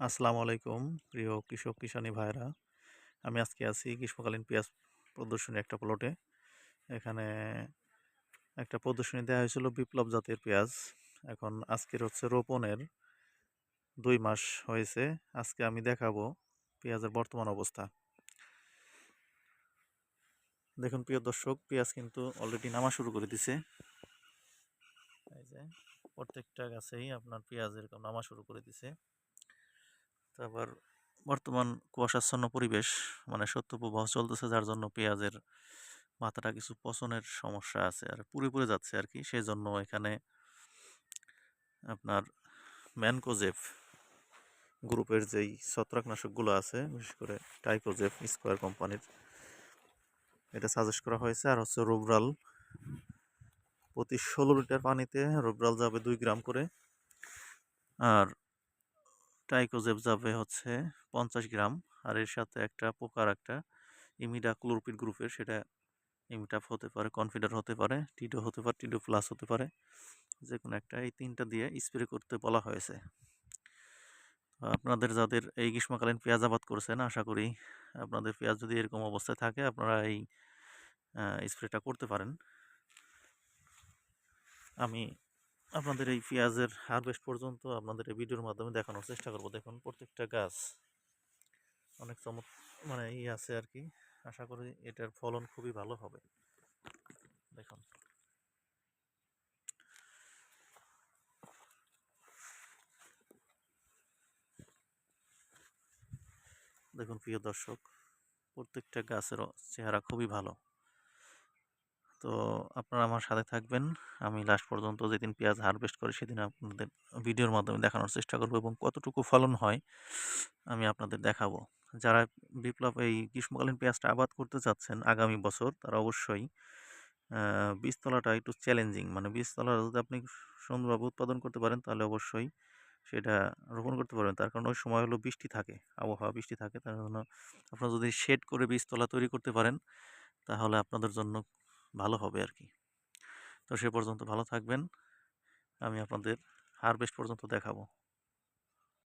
আসসালামু আলাইকুম, প্রিয় কৃষক কিষানী ভাইরা আমি আজকে আছি গ্রীষ্মকালীন পেঁয়াজ প্রদর্শনী একটা প্লটে এখানে একটা প্রদর্শনী দেওয়া হয়েছিল বিপ্লব জাতের পেঁয়াজ। এখন আজকের হচ্ছে রোপণের দুই মাস হয়েছে। আজকে আমি দেখাবো পেঁয়াজের বর্তমান অবস্থা। দেখুন প্রিয় দর্শক, পেঁয়াজ কিন্তু অলরেডি নামা শুরু করে দিছে। এই যে প্রত্যেকটা গাছেই আপনার পেঁয়াজ এরকম নামা শুরু করে দিছে। তারপর বর্তমান কুয়াশাচ্ছন্ন পরিবেশ মানে শৈত্যপ্রবাহ চলতেছে, যার জন্য পেঁয়াজের মাথাটা কিছু পচনের সমস্যা আছে, আর পুরে পুরে যাচ্ছে আর কি সেই জন্য এখানে আপনার ম্যানকোজেফ গ্রুপের যেই ছত্রাকনাশকগুলো আছে, বিশেষ করে টাইকোজেফ স্কোয়ার কোম্পানির, এটা সাজেস্ট করা হয়েছে। আর হচ্ছে রোবরাল প্রতি ষোলো লিটার পানিতে রোবরাল যাবে দুই গ্রাম করে। আর টাইকোজেব যাবে হচ্ছে পঞ্চাশ গ্রাম, আর এর সাথে একটা পোকার একটা ইমিডা ক্লোরপিড গ্রুপের সেটা ইমিটাফ হতে পারে, কনফিডার হতে পারে, টিডো হতে পারে, টিডো প্লাস হতে পারে যে কোনো একটা। এই তিনটা দিয়ে স্প্রে করতে বলা হয়েছে। আপনাদের যাদের এই গ্রীষ্মকালীন পেঁয়াজ আবাদ করছেন, আশা করি আপনাদের পেঁয়াজ যদি এরকম অবস্থায় থাকে, আপনারা এই স্প্রেটা করতে পারেন। আমি আপনাদের এই পেঁয়াজের হারভেস্ট পর্যন্ত আপনাদের এই ভিডিওর মাধ্যমে দেখানোর চেষ্টা করব। দেখুন, প্রত্যেকটা গাছ অনেক চমৎ মানে ই আছে আর কি। আশা করি এটার ফলন খুবই ভালো হবে। দেখুন। দেখুন, প্রিয় দর্শক, প্রত্যেকটা গাছের চেহারা খুবই ভালো। তো আপনারা আমার সাথে থাকবেন। আমি লাস্ট পর্যন্ত যেদিন পেঁয়াজ হারভেস্ট করি, সেদিন আপনাদের ভিডিওর মাধ্যমে দেখানোর চেষ্টা করব এবং কতটুকু ফলন হয় আমি আপনাদের দেখাবো। যারা বিপ্লব এই গ্রীষ্মকালীন পেঁয়াজটা আবাদ করতে চাচ্ছেন আগামী বছর, তারা অবশ্যই বীজতলাটা একটু চ্যালেঞ্জিং মানে বীজতলা যদি আপনি সুন্দরভাবে উৎপাদন করতে পারেন, তাহলে অবশ্যই সেটা রোপণ করতে পারবেন। তার কারণ ওই সময় হলো বৃষ্টি থাকে, আবহাওয়া বৃষ্টি থাকে, তার জন্য আপনারা যদি শেড করে বীজতলা তৈরি করতে পারেন, তাহলে আপনাদের জন্য ভালো হবে আর কি তো সে পর্যন্ত ভালো থাকবেন। আমি আপনাদের হারভেস্ট পর্যন্ত দেখাবো।